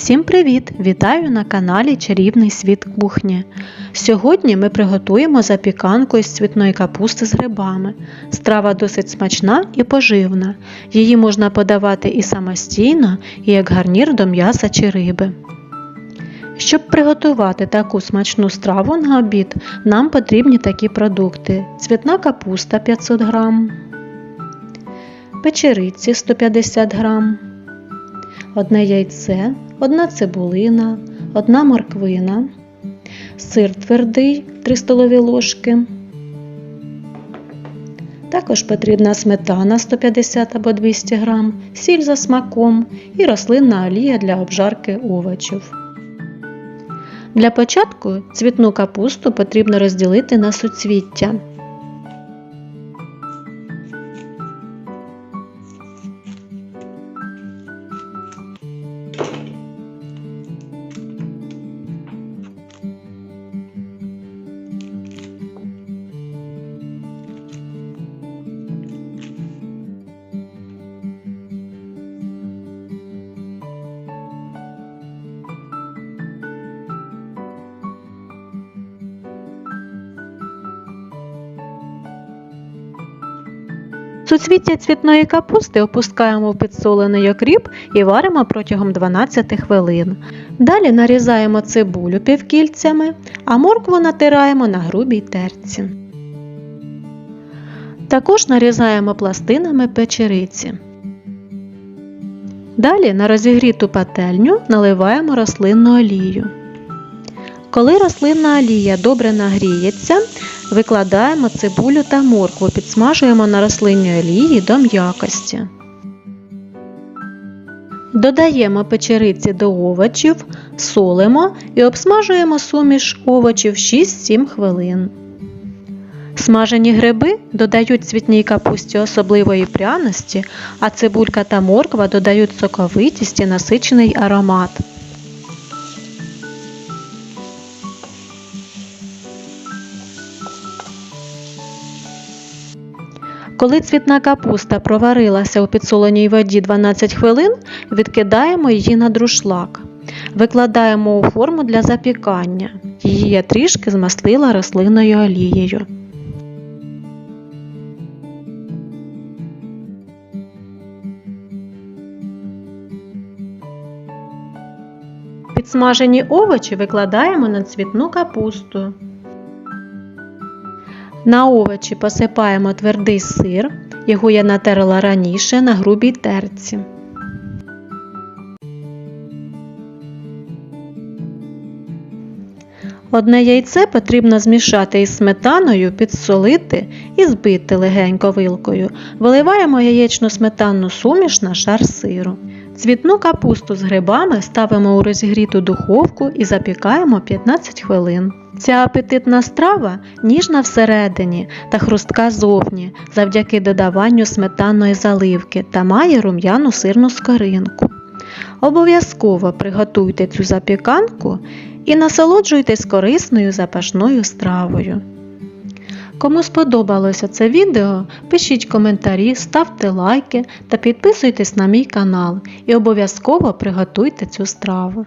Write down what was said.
Всім привіт! Вітаю на каналі Чарівний світ кухні. Сьогодні ми приготуємо запіканку із цвітної капусти з грибами. Страва досить смачна і поживна. Її можна подавати і самостійно, і як гарнір до м'яса чи риби. Щоб приготувати таку смачну страву на обід, нам потрібні такі продукти: цвітна капуста 500 г, печериці 150 г, одне яйце, одна цибулина, одна морквина, сир твердий 3 столові ложки. Також потрібна сметана 150 або 200 г, сіль за смаком і рослинна олія для обжарки овочів. Для початку цвітну капусту потрібно розділити на суцвіття. Суцвіття цвітної капусти опускаємо в підсолений окріп і варимо протягом 12 хвилин. Далі нарізаємо цибулю півкільцями, а моркву натираємо на грубій терці. Також нарізаємо пластинами печериці. Далі на розігріту пательню наливаємо рослинну олію. Коли рослинна олія добре нагріється, викладаємо цибулю та моркву, підсмажуємо на рослинній олії до м'якості. Додаємо печериці до овочів, солимо і обсмажуємо суміш овочів 6-7 хвилин. Смажені гриби додають цвітній капусті особливої пряності, а цибулька та морква додають соковитість і насичений аромат. Коли цвітна капуста проварилася у підсоленій воді 12 хвилин, відкидаємо її на друшлак. Викладаємо у форму для запікання. Її я трішки змастила рослинною олією. Підсмажені овочі викладаємо на цвітну капусту. На овочі посипаємо твердий сир, його я натерла раніше на грубій терці. Одне яйце потрібно змішати із сметаною, підсолити і збити легенько вилкою. Виливаємо яєчну сметанну суміш на шар сиру. Цвітну капусту з грибами ставимо у розігріту духовку і запікаємо 15 хвилин. Ця апетитна страва ніжна всередині та хрустка зовні завдяки додаванню сметанної заливки та має рум'яну сирну скоринку. Обов'язково приготуйте цю запіканку і насолоджуйтесь корисною запашною стравою. Кому сподобалося це відео, пишіть коментарі, ставте лайки та підписуйтесь на мій канал і обов'язково приготуйте цю страву.